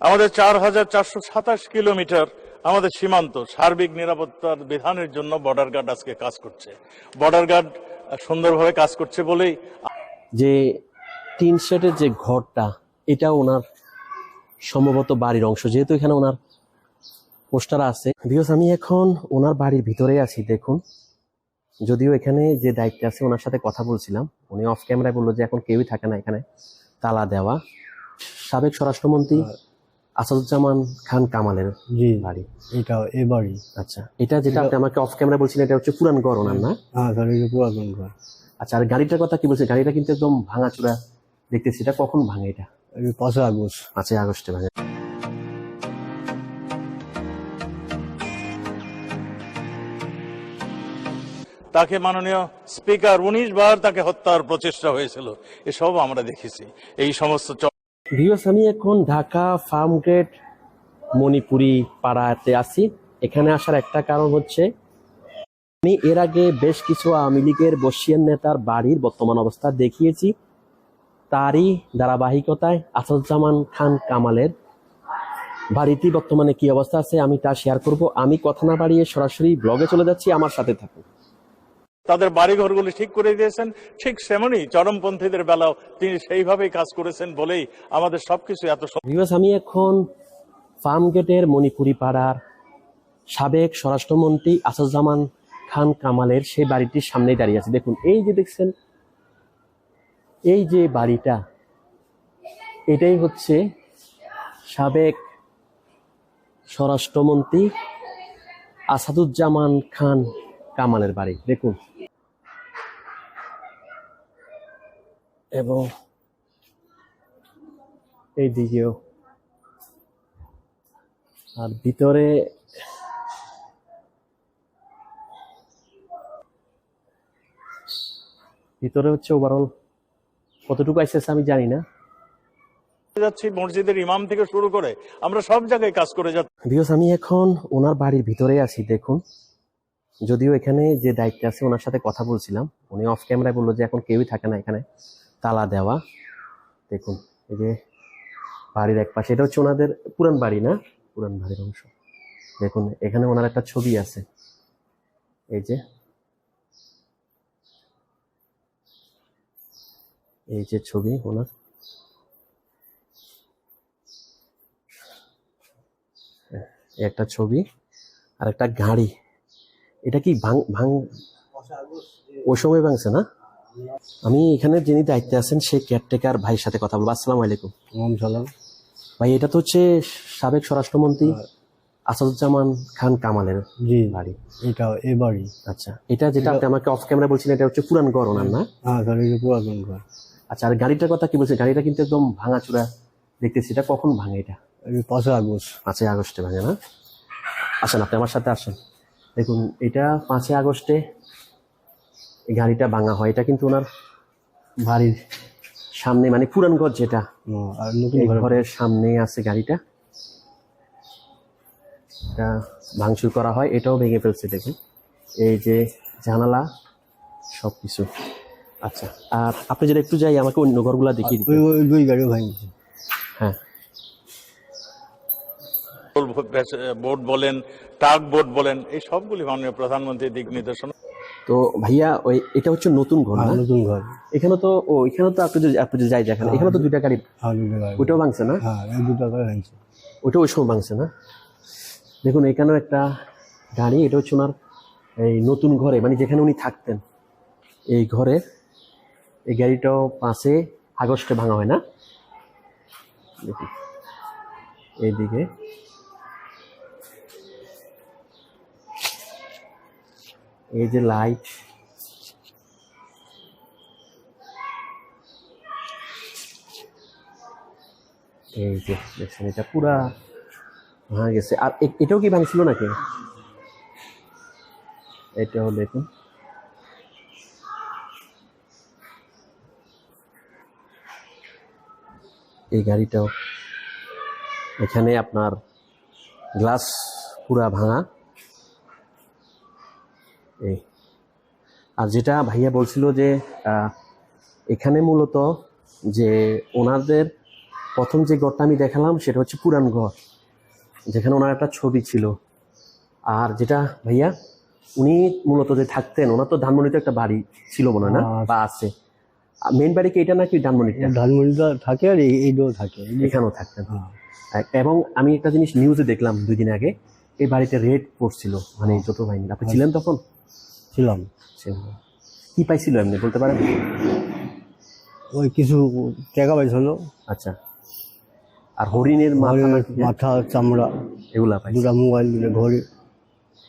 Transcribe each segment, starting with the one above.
আমাদের চার হাজার চারশো সাতাশ কিলোমিটার আমাদের সীমান্ত, সার্বিক নিরাপত্তার বিধানের জন্য বর্ডার গার্ড আজকে কাজ করছে। বর্ডার গার্ড সুন্দরভাবে কাজ করছে বলেই যে টিন শেডের যে ঘরটা, এটা ওনার সম্ভবত বাড়ির অংশ। যেহেতু এখানে ওনার পোস্টার আছে, বিকজ আমি এখন ওনার বাড়ির ভিতরে আছি, দেখুন। যদিও এখানে যে দায়িত্বে আছে, ওনার সাথে কথা বলছিলাম। উনি অফ ক্যামেরায় বলল যে এখন কেউই থাকে না এখানে, তালা দেওয়া। সাবেক স্বরাষ্ট্রমন্ত্রী আসাদুজ্জামান খান কামালের জি। বাড়ি। এটা এবারই আচ্ছা এটা যেটা আপনি আমাকে অফ ক্যামেরা বলছিলেন এটা হচ্ছে পুরান ওনার না? হ্যাঁ এটা পুরাতন ঘর আচ্ছা আর গাড়িটার কথা কি বলছে গাড়িটা কিন্তু একদম ভাঙাচোরা দেখতেছি। এটা কখন ভাঙে এটা? পাঁচই আগস্ট। পাঁচই আগস্টে ভাঙে। তাকে মাননীয় স্পিকার উনিশ বার তাকে হত্যার প্রচেষ্টা হয়েছিল। এসব আমরা দেখেছি। এই সমস্ত ভিউস আমি এখন ঢাকা ফার্ম গেট মণিপুরি পাড়াতে আছি। এখানে আসার একটা কারণ হচ্ছে, আমি এর আগে বেশ কিছু আওয়ামী লীগের বসিয়ান নেতার বাড়ির বর্তমান অবস্থা দেখিয়েছি। তারই ধারাবাহিকতায় আসাদুজ্জামান খান কামালের বাড়িটি বর্তমানে কি অবস্থা আছে আমি তা শেয়ার করব। আমি কথা না বাড়িয়ে সরাসরি ব্লগে চলে যাচ্ছি, আমার সাথে থাকুন। তাদের বাড়িঘরগুলি ঠিক করে দিয়েছেন। ঠিক সেমনি চরমপন্থীদের বেলাও তিনি সেইভাবেই কাজ করেছেন বলেই আমাদের সবকিছু এত আমি এখন ফার্ম গেটের মণিপুরি পাড়ার সাবেক স্বরাষ্ট্রমন্ত্রী আসাদুজ্জামান খান কামালের সেই বাড়িটির সামনেই দাঁড়িয়ে আছে। দেখুন, এই যে দেখছেন, এই যে বাড়িটা, এটাই হচ্ছে সাবেক স্বরাষ্ট্রমন্ত্রী আসাদুজ্জামান খান কামালের বাড়ি। দেখুন এবং এই দিকেও। আর ভিতরে ভিতরে হচ্ছে ওভারঅল কতটুকু আসতেছে আমি জানি না। যাচ্ছি মসজিদের ইমাম থেকে শুরু করে আমরা সব জায়গায় কাজ করে যাচ্ছি। বিকজ আমি এখন ওনার বাড়ির ভিতরে আছি দেখুন। যদিও এখানে যে দায়িত্বে আছে ওনার সাথে কথা বলছিলাম। উনি অফ ক্যামেরায় বলল যে এখন কেউই থাকে না এখানে। তালা দেওয়া। দেখুন এই যে বাড়ির এক পাশে এটা হচ্ছে ওনাদের পুরান বাড়ি না? পুরান বাড়ির অংশ। দেখুন এখানে ওনার একটা ছবি আছে। এই যে এই যে ছবি ওনার। একটা ছবি আর একটা গাড়ি। এটা কি ভাঙ ভাঙ ওই সময় ভাঙছে না? আমি এখানে যিনি দায়িত্বে আছেন সেই কেয়ারটেকার ভাইয়ের সাথে কথা বলব। আসসালামু আলাইকুম। সালাম। ভাই এটা তো হচ্ছে সাবেক স্বরাষ্ট্রমন্ত্রী আসাদুজ্জামান খান কামালের জি বাড়ি। এটা এবারই আচ্ছা এটা যেটা আপনি আমাকে অফ ক্যামেরা বলছিলেন এটা হচ্ছে পুরান ঘর ওনার না? হ্যাঁ স্যার পুরাতন ঘর আচ্ছা আর গাড়িটার কথা কি বলছে গাড়িটা কিন্তু একদম ভাঙাচোরা দেখতেছি। এটা কখন ভাঙে এটা? পাঁচই আগস্ট। পাঁচই আগস্টে ভাঙে না? আসেন আপনি আমার সাথে আসেন। দেখুন এটা পাঁচই আগস্টে গাড়িটা ভাঙা হয়। এটা কিন্তু ওনার বাড়ির সামনে মানে পুরান ঘর যেটা। ঘরের সামনেই আছে গাড়িটা। এটা ভাঙচুর করা হয় এটাও ভেঙে ফেলছে দেখুন। এই যে জানালা সব কিছু আচ্ছা আর আপনি যদি একটু যাই আমাকে অন্য ঘরগুলা দেখিয়ে দিন দুই ভাঙছে। হ্যাঁ। বোর্ড বলেন টাক বোর্ড বলেন এই সবগুলি মাননীয় প্রধানমন্ত্রীর দিক নির্দেশনা। তো ভাইয়া ওই এটা হচ্ছে নতুন ঘর হ্যাঁ না? নতুন ঘর। এখানে তো ও এখানে তো আপনি যদি আপনি যদি যাই দেখেন এখানে তো দুইটা গাড়ি হ্যাঁ গাড়ি। ওইটাও ভাঙছে না? হ্যাঁ দুটো গাড়ি ভাঙছে। ওইটা ওই সময় ভাঙছে না? দেখুন এখানেও একটা গাড়ি এটা হচ্ছে ওনার এই নতুন ঘরে মানে যেখানে উনি থাকতেন। এই ঘরে এই গাড়িটাও পাঁচে আগস্টে ভাঙা হয় না? দেখুন এইদিকে। এই যে লাইট এই যে, দেখছেন, এটা পুরা ভাঙা গেছে। আর এটাও কি ভাঙছিল নাকি? এটাও দেখুন। এই গাড়িটাও। এখানে আপনার গ্লাস পুরা ভাঙা। এই। আর যেটা ভাইয়া বলছিল যে এখানে মূলত যে ওনাদের প্রথম যে ঘরটা আমি দেখালাম সেটা হচ্ছে পুরান ঘর যেখানে ওনার একটা ছবি ছিল। আর যেটা ভাইয়া উনি মূলত যে থাকতেন ওনার তো ধানমন্ডিতে একটা বাড়ি ছিল মনে হয় না? বা আছে। মেন বাড়ি কি এটা নাকি ধানমন্ডিটা? ধানমন্ডিটা থাকে আর এই এইটাও থাকে। এখানেও থাকতেন হ্যাঁ। এবং আমি একটা জিনিস নিউজে দেখলাম দুই দিন আগে এই বাড়িতে রেড পড়ছিল মানে যত বাহিনী আপনি ছিলেন তখন? ছিলাম ছিলেন। কি পাইছিল এমনি বলতে পারেন? ওই কিছু টাকা পাইছিল। আচ্ছা। আর হরিণের মাথা মাথা চামড়া এগুলা পাইছে। দুটা মোবাইল দুটো ঘড়ি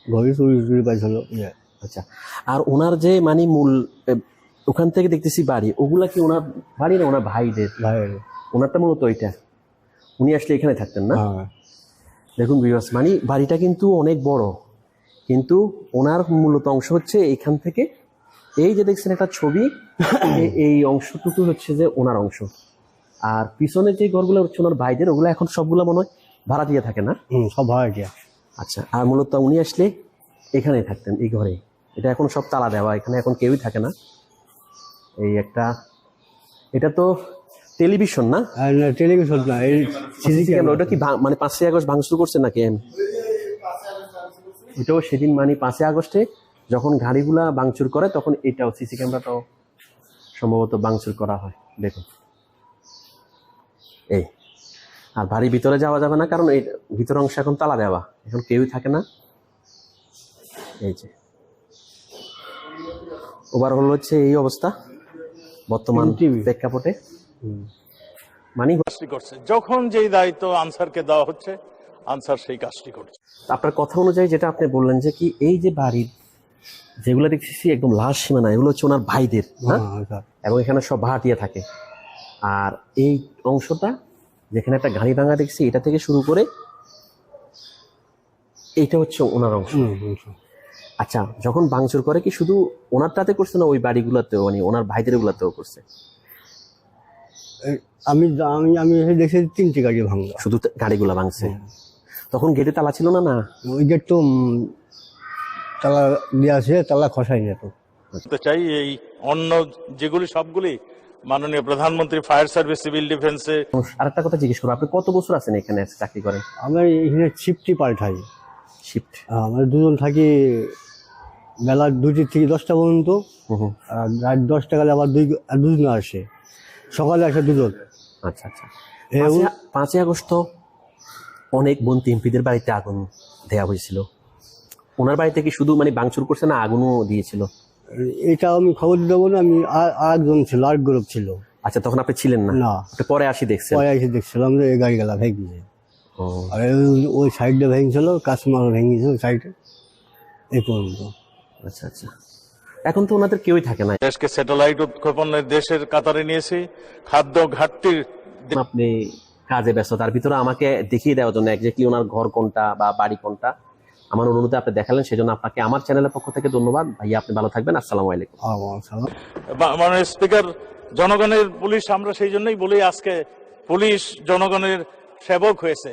ঘড়ি চুরি চুরি পাইছিল। ইয়ে আচ্ছা। আর ওনার যে মানে মূল ওখান থেকে দেখতেছি বাড়ি ওগুলা কি ওনার বাড়ি না ওনার ভাইদের? ভাইয়ের। ওনারটা মূলত ওইটা উনি আসলে এখানে থাকতেন না? হ্যাঁ। দেখুন বিবাস মানে বাড়িটা কিন্তু অনেক বড়। কিন্তু ওনার মূলত অংশ হচ্ছে এখান থেকে। এই যে দেখছেন একটা ছবি এই অংশটুকু হচ্ছে যে ওনার অংশ। আর পিছনে যে ঘরগুলো হচ্ছে ওনার ভাইদের ওগুলো এখন সবগুলো মনে হয় ভাড়া দিয়ে থাকে না? সব ভাড়া দিয়া আচ্ছা আর মূলত উনি আসলে এখানেই থাকতেন এই ঘরে। এটা এখন সব তালা দেওয়া এখানে এখন কেউই থাকে না। এই একটা এটা তো টেলিভিশন না? টেলিভিশন না এই সিসি ক্যামেরা ওটা কি মানে পাঁচই আগস্ট ভাঙচুর করছে নাকি? এটাও সেদিন মানে পাঁচই আগস্টে যখন গাড়িগুলা বাংচুর করে তখন এটাও সিসি ক্যামেরাটাও সম্ভবত বাংচুর করা হয়। দেখুন। এই। আর বাড়ির ভিতরে যাওয়া যাবে না কারণ এই ভিতর অংশ এখন তালা দেওয়া। এখন কেউই থাকে না। এই যে। ওভারঅল হচ্ছে এই অবস্থা বর্তমান প্রেক্ষাপটে। মানে যখন যেই দায়িত্ব আনসারকে দেওয়া হচ্ছে আনসার সেই কাজটি করছে। আপনার কথা অনুযায়ী যেটা আপনি বললেন যে কি এই যে বাড়ির যেগুলো দেখতেছি একদম লাশ সীমানা এগুলো হচ্ছে ওনার ভাইদের হ্যাঁ? স্যার এবং এখানে সব ভাড়াটিয়া থাকে। আর এই অংশটা যেখানে একটা গাড়ি ভাঙা দেখছি এটা থেকে শুরু করে এইটা হচ্ছে ওনার অংশ। আচ্ছা যখন ভাঙচুর করে কি শুধু ওনারটাতে করছে না ওই বাড়িগুলোতেও মানে ওনার ভাইদের গুলাতেও করছে? আমি আমি আমি এসে দেখছি তিনটে গাড়ি ভাঙা শুধু গাড়িগুলা ভাঙছে? তখন গেটে তালা ছিল না না? ওই গেট তো তালা দিয়ে আছে তালা খসাই না তো চাই এই অন্য যেগুলি সবগুলি মাননীয় প্রধানমন্ত্রী ফায়ার সার্ভিস সিভিল ডিফেন্সে। আর একটা কথা জিজ্ঞেস করব আপনি কত বছর আছেন এখানে চাকরি করেন? আমরা এখানে শিফটি পাল্টাই। শিফট আমরা দুজন থাকি বেলা দুটি থেকে দশটা পর্যন্ত হুম হুম। আর রাত দশটা গেলে আবার দুই আর দুজন আসে। সকালে আসে দুজন। আচ্ছা আচ্ছা। পাঁচই পাঁচই আগস্ট তো অনেক মন্ত্রী এমপিদের বাড়িতে আগুন দেওয়া হয়েছিল। ওনার বাড়িতে কি শুধু মানে বাংচুর করছে না আগুনও দিয়েছিল? এটা আমি খবর দিতে বলি আমি আর আর একজন ছিল আর গ্রুপ ছিল। আচ্ছা তখন আপনি ছিলেন না? না। পরে আসি দেখছেন। পরে আসি দেখছিলাম যে এই গাড়ি গেলা ভেঙেছে। ও, আর ওই- সাইডটা ভেঙেছিল কাশ্মীর ভেঙেছে ওই সাইডে এই পর্যন্ত। আচ্ছা আচ্ছা। এখন তো ওনাদের কেউই থাকে না। দেশকে স্যাটেলাইট উৎক্ষেপণের দেশের কাতারে নিয়েছি খাদ্য ঘাটতির আপনি কাজে ব্যস্ত। তার ভিতরে আমাকে দেখিয়ে দেওয়ার জন্য একজাক্টলি ওনার ঘর কোনটা বা বাড়ি কোনটা, আমার অনুরোধে আপনি দেখালেন, সেজন্য আপনাকে আমার চ্যানেলের পক্ষ থেকে ধন্যবাদ। ভাইয়া, আপনি ভালো থাকবেন, আসসালামু আলাইকুম। স্পিকার, জনগণের পুলিশ, আমরা সেই জন্যই বলি আজকে পুলিশ জনগণের সেবক হয়েছে।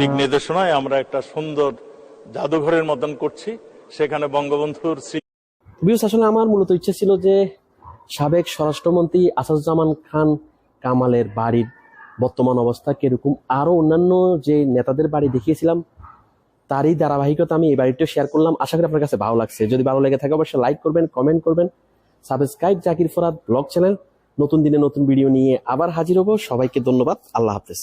দিক নির্দেশনায় আমরা একটা সুন্দর জাদুঘরের মতন করছি। সেখানে বঙ্গবন্ধুর আসলে আমার মূলত ইচ্ছে ছিল যে সাবেক স্বরাষ্ট্রমন্ত্রী আসাদুজ্জামান খান কামালের বাড়ির বর্তমান অবস্থা কীরকম আরও অন্যান্য যে নেতাদের বাড়ি দেখিয়েছিলাম, তারই ধারাবাহিকতা আমি এই বাড়িটিও শেয়ার করলাম। আশা করি আপনার কাছে ভালো লাগছে। যদি ভালো লেগে থাকে অবশ্যই লাইক করবেন কমেন্ট করবেন subscribe Zakir Farad blog channel নতুন দিনে নতুন ভিডিও নিয়ে আবার হাজির হব। সবাইকে ধন্যবাদ। আল্লাহ হাফেজ।